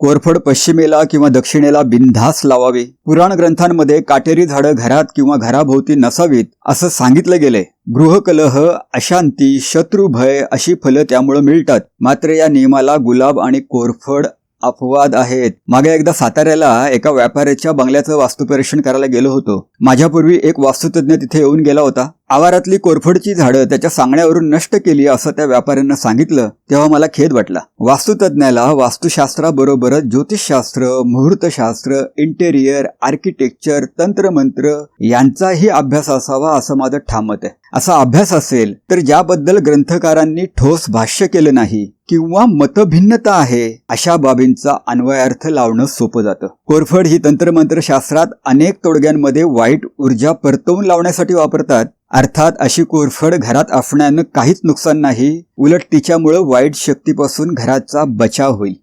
कोरफड पश्चिमेला किंवा दक्षिणेला बिनधास लावावी. पुराण ग्रंथांमध्ये काटेरी झाडं घरात किंवा घराभोवती नसावीत असं सांगितलं गेलंय. गृहकलह अशांती शत्रुभय अशी फलं त्यामुळे मिळतात. मात्र या नियमाला गुलाब आणि कोरफड अपवाद आहेत. मागे एकदा साताऱ्याला एका व्यापाऱ्याच्या बंगल्याचं वास्तुपरीक्षण करायला गेलो होतो. माझ्यापूर्वी एक वास्तुतज्ञ तिथे येऊन गेला होता. आवारातली कोरफडची झाडं त्याच्या सांगण्यावरून नष्ट केली असं त्या व्यापाऱ्यानं सांगितलं तेव्हा मला खेद वाटला. वास्तुतज्ञाला वास्तुशास्त्राबरोबरच ज्योतिषशास्त्र मुहूर्तशास्त्र इंटेरियर आर्किटेक्चर तंत्रमंत्र यांचाही अभ्यास असावा असं माझं ठाम मत आहे. असा अभ्यास असेल तर ज्याबद्दल ग्रंथकारांनी ठोस भाष्य केलं नाही किंवा मतभिन्नता आहे अशा बाबींचा अन्वयार्थ लावणं सोपं जातं. कोरफड ही तंत्रमंत्र शास्त्रात अनेक तोडग्यांमध्ये वाईट ऊर्जा परतवून लावण्यासाठी वापरतात अर्थात अशी कोरफड घरात असण्यानं काहीच नुकसान नाही. उलट तिच्यामुळं वाईट शक्तीपासून घराचा बचाव होईल.